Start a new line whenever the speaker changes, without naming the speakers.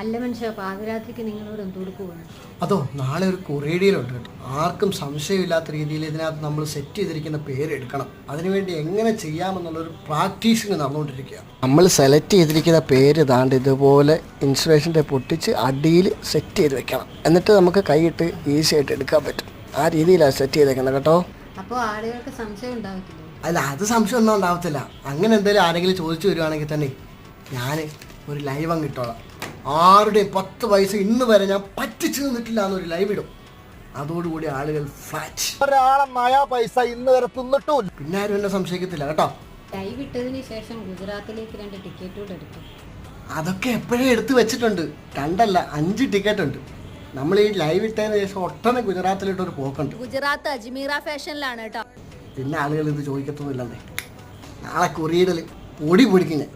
അല്ല മനുഷ്യ പാതിരാത്രിക്ക് നിങ്ങളോട് എന്തുകൊണ്ട് പോവാണ്
അതോ നാളെ ഒരു കുറേഡിയിലുണ്ട് കേട്ടോ. ആർക്കും സംശയമില്ലാത്ത രീതിയിൽ ഇതിനകത്ത് നമ്മൾ സെറ്റ് ചെയ്തിരിക്കുന്ന പേര് എടുക്കണം. അതിനുവേണ്ടി എങ്ങനെ ചെയ്യാമെന്നുള്ളൊരു പ്രാക്ടീസിങ് നടന്നുകൊണ്ടിരിക്കുക നമ്മൾ സെലക്ട് ചെയ്തിരിക്കുന്ന പേര് താണ്ട് ഇതുപോലെ ഇൻസുലേഷന്റെ പൊട്ടിച്ച് അടിയിൽ സെറ്റ് ചെയ്ത് വെക്കണം. എന്നിട്ട് നമുക്ക് കൈയിട്ട് ഈസി ആയിട്ട് എടുക്കാൻ പറ്റും. ആ രീതിയിലാണ് സെറ്റ് ചെയ്തേക്കുന്നത് കേട്ടോ.
അപ്പോൾ ആളുകൾക്ക് സംശയം ഉണ്ടാവത്തില്ല?
അല്ല അത് സംശയം ഒന്നും ഉണ്ടാവത്തില്ല. അങ്ങനെ എന്തെങ്കിലും ആരെങ്കിലും ചോദിച്ചു വരുവാണെങ്കിൽ തന്നെ ഞാൻ ഒരു ലൈവ് അങ്ങ് ഇട്ടോളാം. ആരുടെയും പത്ത് പൈസ ഇന്ന് വരെ ഞാൻ പറ്റിച്ചു നിന്നിട്ടില്ല എന്നൊരു ലൈവ് ഇടും. അതോടുകൂടി ആളുകൾ ഫ്ലാറ്റ്
ഒരാളെ പൈസ ഇന്ന് വരെ തിന്നിട്ടും
പിന്നെ ആരും എന്നെ സംശയിക്കത്തില്ല കേട്ടോ.
ലൈവ് ഇട്ടതിന് ശേഷം ഗുജറാത്തിലേക്ക് രണ്ട് ടിക്കറ്റ് കൂടെ എടുത്തു.
അതൊക്കെ എപ്പോഴേ എടുത്തു വെച്ചിട്ടുണ്ട്. രണ്ടല്ല അഞ്ച് ടിക്കറ്റ് ഉണ്ട്. നമ്മൾ ഈ ലൈവ് ഇട്ടതിന് ശേഷം ഒട്ടനെ ഗുജറാത്തിലോട്ട് ഒരു പോക്കുണ്ട്.
ഗുജറാത്ത് അജ്മീറ ഫാഷനിലാണ് കേട്ടോ.
പിന്നെ ആളുകൾ ഇത് ചോദിക്കത്തൊന്നുമില്ലെന്നേ. നാളെ കുറിയിടൽ പൊടി പൊടിക്കും ഞാൻ.